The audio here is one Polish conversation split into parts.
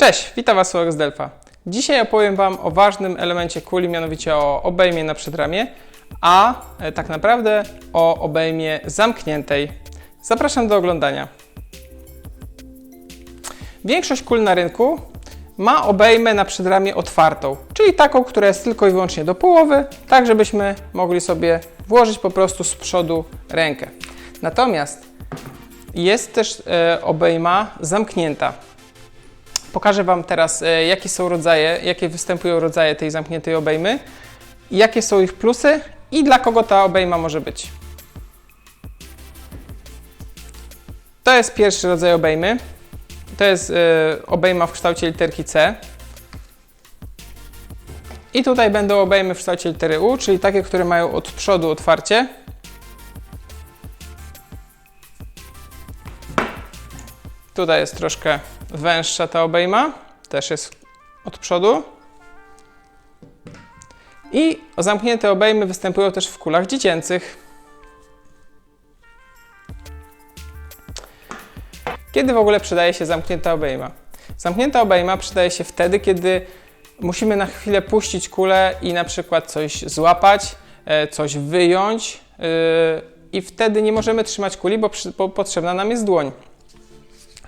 Cześć, witam Was z Delfa. Dzisiaj opowiem Wam o ważnym elemencie kuli, mianowicie o obejmie na przedramię, a e, tak naprawdę o obejmie zamkniętej. Zapraszam do oglądania. Większość kul na rynku ma obejmę na przedramię otwartą, czyli taką, która jest tylko i wyłącznie do połowy, tak żebyśmy mogli sobie włożyć po prostu z przodu rękę. Natomiast jest też e, obejma zamknięta. Pokażę Wam teraz, e, jakie są rodzaje, jakie występują rodzaje tej zamkniętej obejmy, jakie są ich plusy i dla kogo ta obejma może być. To jest pierwszy rodzaj obejmy. To jest e, obejma w kształcie literki C. I tutaj będą obejmy w kształcie litery U, czyli takie, które mają od przodu otwarcie. Tutaj jest troszkę węższa ta obejma, też jest od przodu. I zamknięte obejmy występują też w kulach dziecięcych. Kiedy w ogóle przydaje się zamknięta obejma? Zamknięta obejma przydaje się wtedy, kiedy musimy na chwilę puścić kulę i na przykład coś złapać, e, coś wyjąć yy, i wtedy nie możemy trzymać kuli, bo, przy, bo potrzebna nam jest dłoń.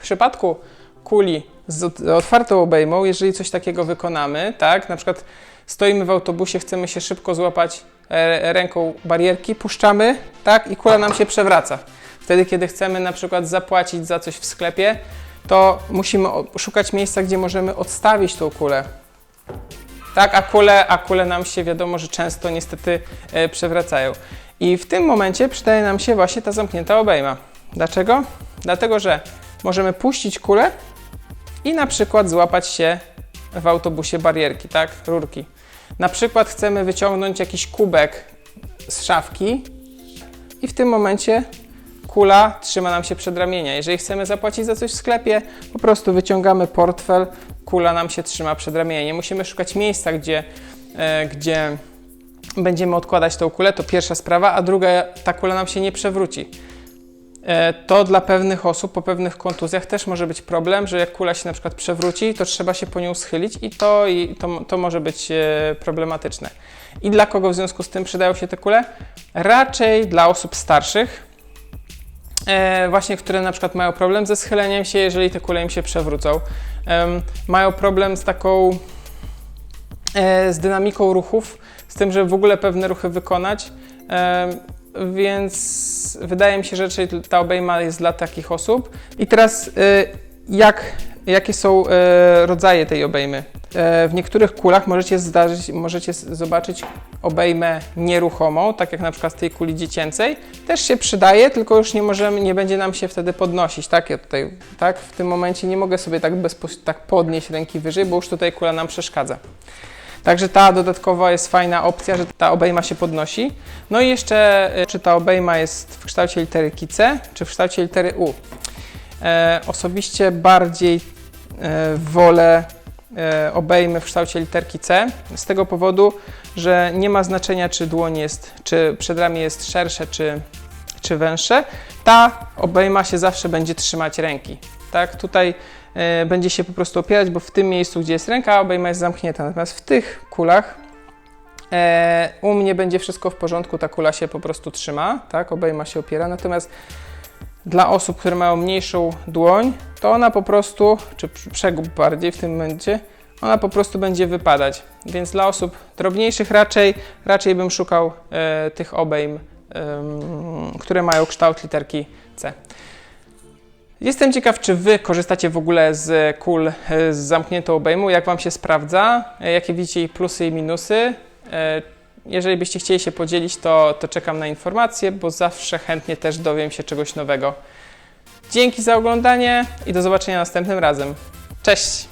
W przypadku kuli z otwartą obejmą, jeżeli coś takiego wykonamy, tak, na przykład stoimy w autobusie, chcemy się szybko złapać e, ręką barierki, puszczamy, tak, i kula nam się przewraca. Wtedy, kiedy chcemy na przykład zapłacić za coś w sklepie, to musimy szukać miejsca, gdzie możemy odstawić tą kulę. Tak, a kule, a kule nam się wiadomo, że często niestety e, przewracają. I w tym momencie przydaje nam się właśnie ta zamknięta obejma. Dlaczego? Dlatego, że możemy puścić kulę i na przykład złapać się w autobusie barierki, tak, rurki. Na przykład chcemy wyciągnąć jakiś kubek z szafki i w tym momencie kula trzyma nam się przed ramienia. Jeżeli chcemy zapłacić za coś w sklepie, po prostu wyciągamy portfel, kula nam się trzyma przed ramienia. Nie musimy szukać miejsca, gdzie, e, gdzie będziemy odkładać tą kulę, to pierwsza sprawa, a druga, ta kula nam się nie przewróci. E, to dla pewnych osób po pewnych kontuzjach też może być problem, że jak kula się na przykład przewróci, to trzeba się po nią schylić i to, i to, to może być e, problematyczne. I dla kogo w związku z tym przydają się te kule? Raczej dla osób starszych, e, właśnie które na przykład mają problem ze schyleniem się, jeżeli te kule im się przewrócą. Mają problem z taką, z dynamiką ruchów, z tym, żeby w ogóle pewne ruchy wykonać więc wydaje mi się, że raczej ta obejma jest dla takich osób. I teraz y, jak, jakie są y, rodzaje tej obejmy? Y, w niektórych kulach możecie, zdarzyć, możecie zobaczyć obejmę nieruchomą, tak jak na przykład w tej kuli dziecięcej. Też się przydaje, tylko już nie możemy, nie będzie nam się wtedy podnosić. Tak, ja tutaj, tak, w tym momencie nie mogę sobie tak, tak podnieść ręki wyżej, bo już tutaj kula nam przeszkadza. Także ta dodatkowa jest fajna opcja, że ta obejma się podnosi. No i jeszcze, e, czy ta obejma jest w kształcie litery C, czy w kształcie litery U. E, osobiście bardziej e, wolę e, obejmy w kształcie literki C, z tego powodu, że nie ma znaczenia, czy dłoń jest, czy przedramię jest szersze, czy, czy węższe. Ta obejma się zawsze będzie trzymać ręki. Tak, tutaj będzie się po prostu opierać, bo w tym miejscu, gdzie jest ręka, obejma jest zamknięta. Natomiast w tych kulach e, u mnie będzie wszystko w porządku, ta kula się po prostu trzyma, tak, obejma się opiera. Natomiast dla osób, które mają mniejszą dłoń, to ona po prostu, czy przegub bardziej w tym momencie, ona po prostu będzie wypadać. Więc dla osób drobniejszych raczej, raczej bym szukał e, tych obejm, e, które mają kształt literki C. Jestem ciekaw, czy Wy korzystacie w ogóle z kul e, z zamkniętą obejmą, jak Wam się sprawdza, e, jakie widzicie jej plusy i minusy. E, jeżeli byście chcieli się podzielić, to, to czekam na informacje, bo zawsze chętnie też dowiem się czegoś nowego. Dzięki za oglądanie i do zobaczenia następnym razem. Cześć!